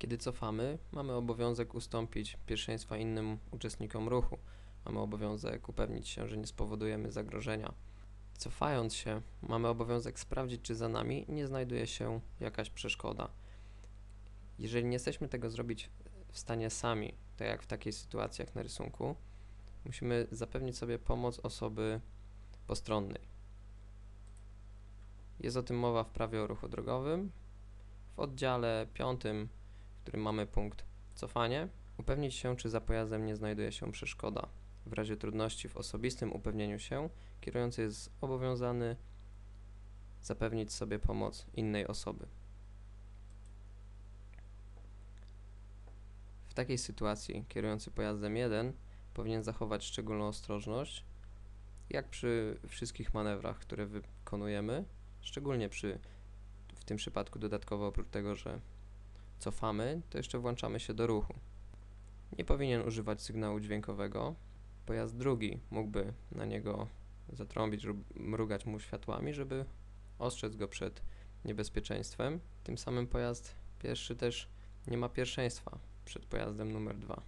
Kiedy cofamy, mamy obowiązek ustąpić pierwszeństwa innym uczestnikom ruchu. Mamy obowiązek upewnić się, że nie spowodujemy zagrożenia. Cofając się, mamy obowiązek sprawdzić, czy za nami nie znajduje się jakaś przeszkoda. Jeżeli nie jesteśmy tego zrobić w stanie sami, tak jak w takiej sytuacji jak na rysunku, musimy zapewnić sobie pomoc osoby postronnej. Jest o tym mowa w prawie o ruchu drogowym. W oddziale 5, w którym mamy punkt cofanie, upewnić się, czy za pojazdem nie znajduje się przeszkoda. W razie trudności w osobistym upewnieniu się, kierujący jest obowiązany zapewnić sobie pomoc innej osoby. W takiej sytuacji kierujący pojazdem 1 powinien zachować szczególną ostrożność, jak przy wszystkich manewrach, które wykonujemy, szczególnie przy w tym przypadku dodatkowo oprócz tego, że cofamy, to jeszcze włączamy się do ruchu. Nie powinien używać sygnału dźwiękowego. Pojazd drugi mógłby na niego zatrąbić lub mrugać mu światłami, żeby ostrzec go przed niebezpieczeństwem. Tym samym pojazd pierwszy też nie ma pierwszeństwa przed pojazdem numer dwa.